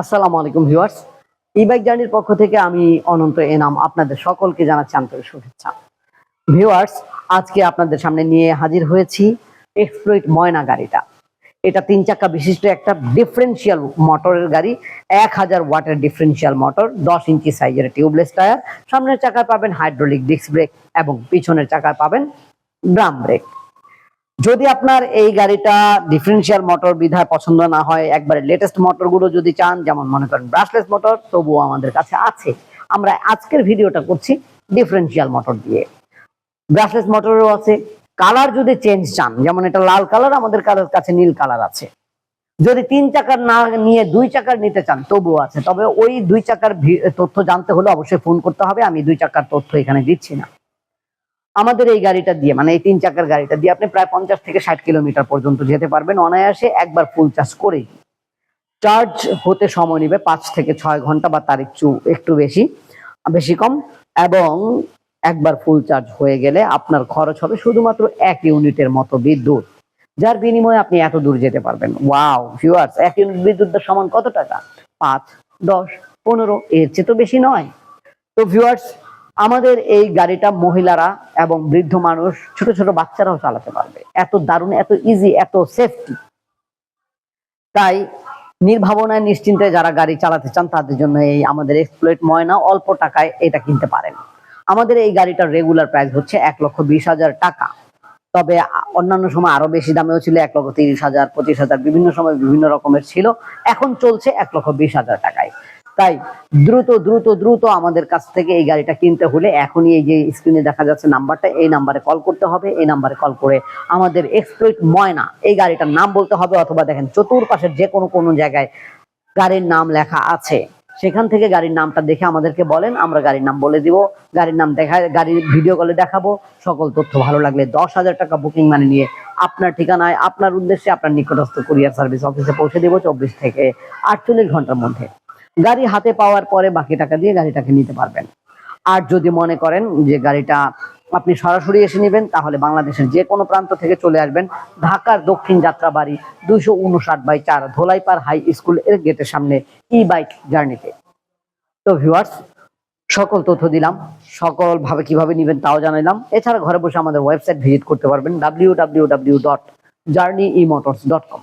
আসসালামু আলাইকুম ভিউয়ার্স। ই বাইক জার্নির পক্ষ থেকে আমি অনন্ত এনাম আপনাদের সকলকে জানাচ্ছি আন্তরিক শুভেচ্ছা। ভিউয়ার্স, আজকে আপনাদের সামনে নিয়ে হাজির হয়েছি এক্সপ্লোইট ময়না গাড়িটা। এটা তিন চাকা বিশিষ্ট একটা ডিফারেন্সিয়াল মোটরের গাড়ি, এক হাজার ওয়াটের ডিফারেন্সিয়াল মোটর দশ ইঞ্চি সাইজের টিউবলেস টায়ার সামনের চাকায় পাবেন হাইড্রোলিক ডিস্ক ব্রেক এবং পিছনের চাকায় পাবেন ড্রাম ব্রেক যদি আপনার এই গাড়িটা ডিফারেন্সিয়াল মোটর বিধায় পছন্দ না হয়, একবারে লেটেস্ট মোটরগুলো যদি চান, যেমন মনে করেন ব্রাশলেস মোটর তবুও আমাদের কাছে আছে। আমরা আজকের ভিডিওটা করছি ডিফারেন্সিয়াল মোটর দিয়ে। ব্রাশলেস মোটরও আছে। কালার যদি চেঞ্জ চান, যেমন এটা লাল কালার আমাদের কারোর কাছে নীল কালার আছে। যদি তিন চাকার না নিয়ে দুই চাকার নিতে চান, তবুও আছে। তবে ওই দুই চাকার তথ্য জানতে হলে অবশ্যই ফোন করতে হবে। আমি দুই চাকার তথ্য এখানে দিচ্ছি না। আমাদের এই গাড়িটা দিয়ে মানে এই তিন চাকার গাড়িটা দিয়ে আপনি প্রায় পঞ্চাশ থেকে ষাট কিলোমিটার পর্যন্ত যেতে পারবেন। অনায়াসে একবার ফুল চার্জ করেই। চার্জ হতে সময় নেবে পাঁচ থেকে ছয় ঘণ্টা বা তার একটু একটু বেশি বেশি কম। এবং একবার ফুল চার্জ হয়ে গেলে আপনার খরচ হবে শুধুমাত্র এক ইউনিটের মতো বিদ্যুৎ। যার বিনিময়ে আপনি এত দূর যেতে পারবেন। ওয়াও ভিউয়ার্স এক ইউনিট বিদ্যুতের সমান কত টাকা? পাঁচ, দশ, পনেরো, এর চেয়ে তো বেশি নয়। তো ভিউয়ার্স আমাদের এই গাড়িটা মহিলারা এবং বৃদ্ধ মানুষ, ছোট ছোট বাচ্চারাও চালাতে পারবে। এত দারুণ, এত ইজি এত সেফটি তাই নির্ভাবনায়, নিশ্চিন্তে যারা গাড়ি চালাতে চান, তাদের জন্য এই আমাদের এক্সপ্লোয়েট ময়না অল্প টাকায় এটা কিনতে পারেন। আমাদের এই গাড়িটার রেগুলার প্রাইস হচ্ছে এক লক্ষ বিশ হাজার টাকা। তবে অন্যান্য সময় আরও বেশি দামেও ছিল, এক লক্ষ তিরিশ হাজার, পঁচিশ হাজার, বিভিন্ন সময় বিভিন্ন রকমের ছিল। এখন চলছে এক লক্ষ বিশ হাজার টাকায়। তাই দ্রুত দ্রুত দ্রুত আমাদের কাছ থেকে এই গাড়িটা কিনতে হলে এখনই এই যে স্ক্রিনে দেখা যাচ্ছে নাম্বারটা, এই নাম্বারে কল করতে হবে, এই নাম্বারে কল করে আমাদের এক্সপ্লোইট ময়না, এই গাড়িটার নাম বলতে হবে অথবা দেখেন চতুর্পাশের যে কোনো কোনো জায়গায় গাড়ির নাম লেখা আছে। সেখান থেকে গাড়ির নামটা দেখে আমাদেরকে বলেন, আমরা গাড়ির নাম বলে দিব, গাড়ির নাম দেখা, গাড়ির ভিডিও কলে দেখাবো, সকল তথ্য ভালো লাগলে দশ হাজার টাকা বুকিং মানে নিয়ে আপনার ঠিকানায়, আপনার উদ্দেশ্যে আপনার নিকটস্থ কুরিয়ার সার্ভিস অফিসে পৌঁছে দেবো চব্বিশ থেকে আটচল্লিশ ঘণ্টার মধ্যে। গাড়ি হাতে পাওয়ার পরে বাকি টাকা দিয়ে গাড়িটাকে নিতে পারবেন। আর যদি মনে করেন যে গাড়িটা আপনি সরাসরি এসে নেবেন, তাহলে বাংলাদেশের যে কোনো প্রান্ত থেকে চলে আসবেন। ঢাকার দক্ষিণ যাত্রা বাড়ি দুইশো উনষাট বাই চার ধোলাইপাড় হাই স্কুলের গেটের সামনে ই বাইক জার্নিতে তো ভিউয়ার্স সকল তথ্য দিলাম সকল ভাবে কীভাবে নেবেন তাও জানাইলাম। এছাড়া ঘরে বসে আমাদের ওয়েবসাইট ভিজিট করতে পারবেন W W W dot journey E motors dot com